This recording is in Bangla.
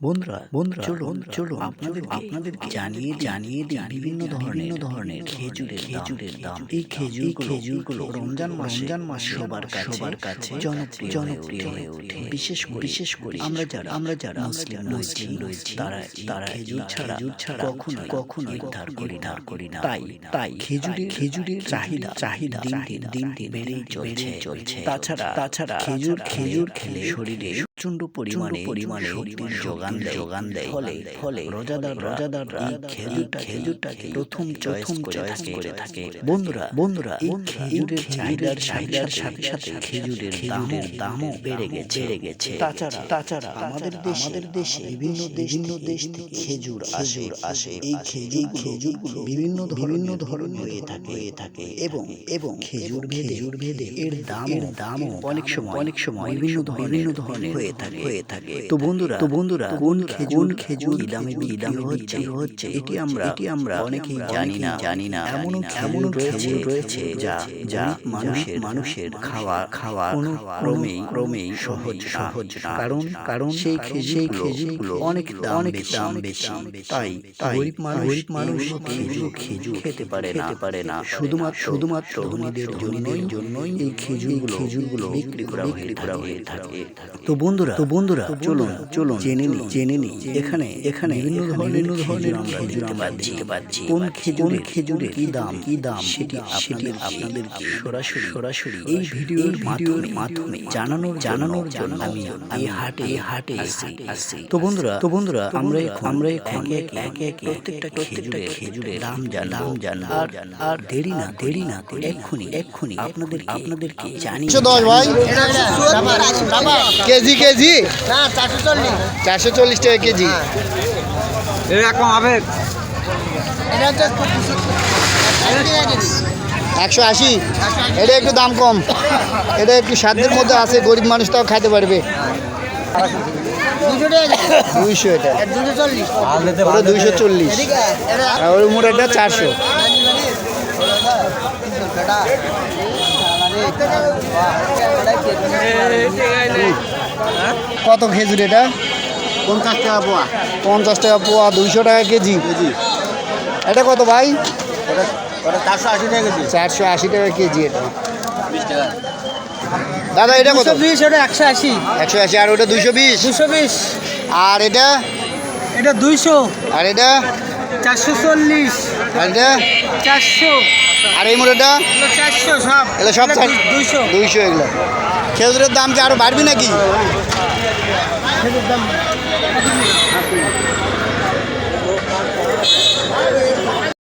বন্ধুরা বন্ধুরা চলুন চলুন আপনাদের আপনাদের জানিয়ে জানিয়ে দিই বিভিন্ন ধরনের ধরনের খেজুরের খেজুরের দাম। এই খেজুর খেজুরগুলো রমজান মাসে রমজান মাসে সবার কাছে সবার কাছে জনপ্রিয় জনপ্রিয় হয়ে ওঠে। বিশেষ বিশেষ করে আমরা যারা আমরা যারা মুসলিম রয়েছি রয়েছি তারা তারা খেজুর ছাড়া খেজুর ছাড়া কখনো কখনো উদ্ধার করি না। করি না। তাই তাই খেজুরের খেজুরের চাহিদা চাহিদা দিন দিন দিন দিন বেড়েই চলছে চলছে। তাছাড়া তাছাড়া খেজুর খেজুর খেলে শরীরে প্রচণ্ড পরিমাণে পরিমাণে শক্তির যোগান দেয়। যোগান দেয়। ফলে ফলে রোজাদার রোজাদাররা এই খেজুরটা খেজুরটাকে প্রথম প্রথম চয়েস করে থাকে করে থাকে। বন্ধুরা বন্ধুরা এই খেজুরের চাহিদার চাহিদার সাথে সাথে খেজুরের দামের দামও বেড়ে গেছে। বেড়ে গেছে। তাছাড়া তাছাড়া আমাদের দেশে আমাদের দেশে বিভিন্ন বিভিন্ন দেশ থেকে খেজুর আসে আসে এই খেজুর খেজুরগুলো বিভিন্ন বিভিন্ন ধরনের হয়ে থাকে হয়ে থাকে। এবং এবং খেজুর ভেদে খেজুর ভেদে এর দাম এর দামও অনেক সময় অনেক সময় বিভিন্ন বিভিন্ন ধরনের হয়ে থাকে হয়ে থাকে। তো বন্ধুরা তো বন্ধুরা কোন খেজুর খেজুর কি দামে কি দামে হচ্ছে হচ্ছে এটি আমরা এটি আমরা অনেকেই জানি না। জানি না এমন এমন রয়েছে রয়েছে যা যা মানুষের মানুষের খাওয়া খাওয়া কোনো ক্রমেই ক্রমেই সহজ সহজ কারণ কারণ সেই খেজুর খেজুরগুলো অনেক দাম অনেক দাম বেশি। তাই গরিব মানুষ গরিব মানুষ খেজুর খেজুর খেতে পারে না। পারে না। শুধুমাত্র শুধুমাত্র ধনীদের জন্যই জন্যই এই খেজুরগুলো খেজুরগুলো বিক্রি করা হয়ে হয়ে থাকে। তো বন্ধুরা তো বন্ধুরা চলুন চলুন জেনে নি জেনে নি এখানে এখানে বিভিন্ন ধরনের ধরনের খেজুর আমরা দেখতে পাচ্ছি। কোন খেজুর খেজুরের কি দাম কি দাম সেটি সেটি আপনাদের সরাসরি সরাসরি এই ভিডিওর ভিডিওর মাধ্যমে জানানোর জানানোর জন্য আমি এই হাটে হাটে আসছি আসছি তো বন্ধুরা তো বন্ধুরা আমরা আমরা এখন এক এক এক প্রত্যেকটা প্রত্যেকটা খেজুরের দাম জান দাম জান আর আর দেরি না দেরি না করে এক্ষুনি এক্ষুনি আপনাদের আপনাদেরকে জানি দশ ভাই। কেজি কেজি না চারশো চল্লিশ চারশো চল্লিশ টাকা কেজি এরকম হবে একশো আশি এটা একটু দাম কম এটা একটু সাধ্যের মধ্যে আছে গরিব মানুষ তাও খাইতে পারবে দুইশো এটা ওটা দুইশো চল্লিশ আর ওই মোটাটা চারশো কত খেজুর এটা? পঞ্চাশ টাকা পোয়া। পঞ্চাশ টাকা পোয়া দুইশো টাকা কেজি। কেজি। এটা কত ভাই? চারশো আশি টাকা কেজি। চারশো আশি টাকা কেজি এটা। বিশ টাকা। দাদা এটা কত? বিশ ওটা একশো আশি। একশো আশি আর ওটা দুইশো বিশ? দুশো বিশ। আর এটা? এটা দুইশো। আর এটা? চারশো চল্লিশ। আর এটা? চারশো। আর এই মোটাটা চারশো সব। এগুলো সব এগুলো দুইশো। দুইশো এগুলো। খেজুরের দাম কি আরও বাড়বি নাকি? দাম